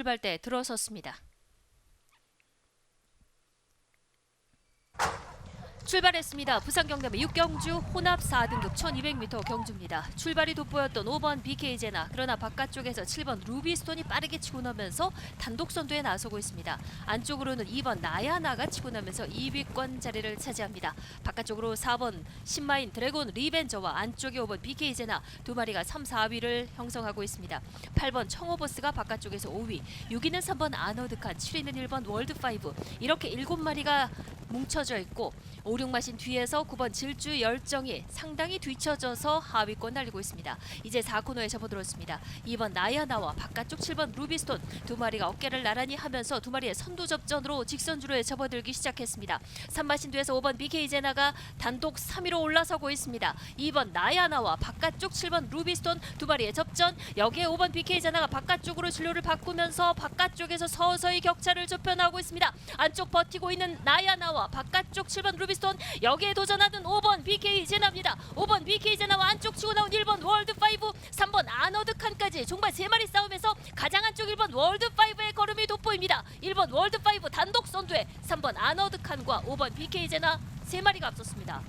출발대 들어섰습니다. 출발했습니다. 부산 경남의 육경주 혼합 4등급 1200m 경주입니다. 출발이 돋보였던 5번 BK 제나 그러나 바깥쪽에서 7번 루비스톤이 빠르게 치고 나면서 단독 선두에 나서고 있습니다. 안쪽으로는 2번 나야나가 치고 나면서 2위권 자리를 차지합니다. 바깥쪽으로 4번 신마인 드래곤 리벤저와 안쪽에 5번 BK 제나 두 마리가 3, 4위를 형성하고 있습니다. 8번 청호버스가 바깥쪽에서 5위, 6위는 3번 아너드칸, 7위는 1번 월드5 이렇게 7마리가 뭉쳐져 있고 5, 6마신 뒤에서 9번 질주 열정이 상당히 뒤쳐져서 하위권 달리고 있습니다. 이제 4코너에 접어들었습니다. 2번 나야나와 바깥쪽 7번 루비스톤 두 마리가 어깨를 나란히 하면서 두 마리의 선두 접전으로 직선주로에 접어들기 시작했습니다. 3마신 뒤에서 5번 BK 제나가 단독 3위로 올라서고 있습니다. 2번 나야나와 바깥쪽 7번 루비스톤 두 마리의 접전 여기에 5번 BK 제나가 바깥쪽으로 진로를 바꾸면서 바깥쪽에서 서서히 격차를 좁혀나오고 있습니다. 안쪽 버티고 있는 나야나와 바깥쪽 7번 루비스톤 여기에 도전하는 5번 BK 제나입니다. 5번 BK 제나와 안쪽 치고 나온 1번 월드 5 3번 아너드 칸까지 정말 세 마리 싸움에서 가장 안쪽 1번 월드 5의 걸음이 돋보입니다. 1번 월드 5 단독 선두에 3번 아너드 칸과 5번 BK 제나 세 마리가 앞섰습니다.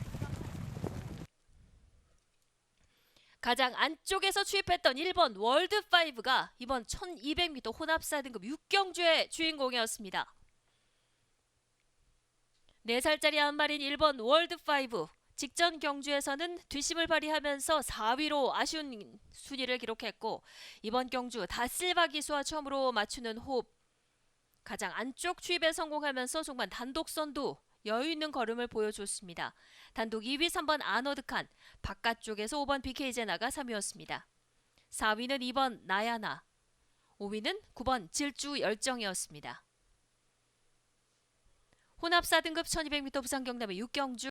가장 안쪽에서 추입했던 1번 월드5가 이번 1200m 혼합사 등급 6경주의 주인공이었습니다. 4살짜리 한 마리인 1번 월드5 직전 경주에서는 뒷심을 발휘하면서 4위로 아쉬운 순위를 기록했고 이번 경주 다실바 기수와 처음으로 맞추는 호흡 가장 안쪽 추입에 성공하면서 정말 단독 선두 여유 있는 걸음을 보여줬습니다. 단독 2위 3번 아너드 칸 바깥쪽에서 5번 BK 제나가 3위였습니다. 4위는 2번 나야나 5위는 9번 질주 열정이었습니다. 혼합 4등급 1200m 부산 경남의 육경주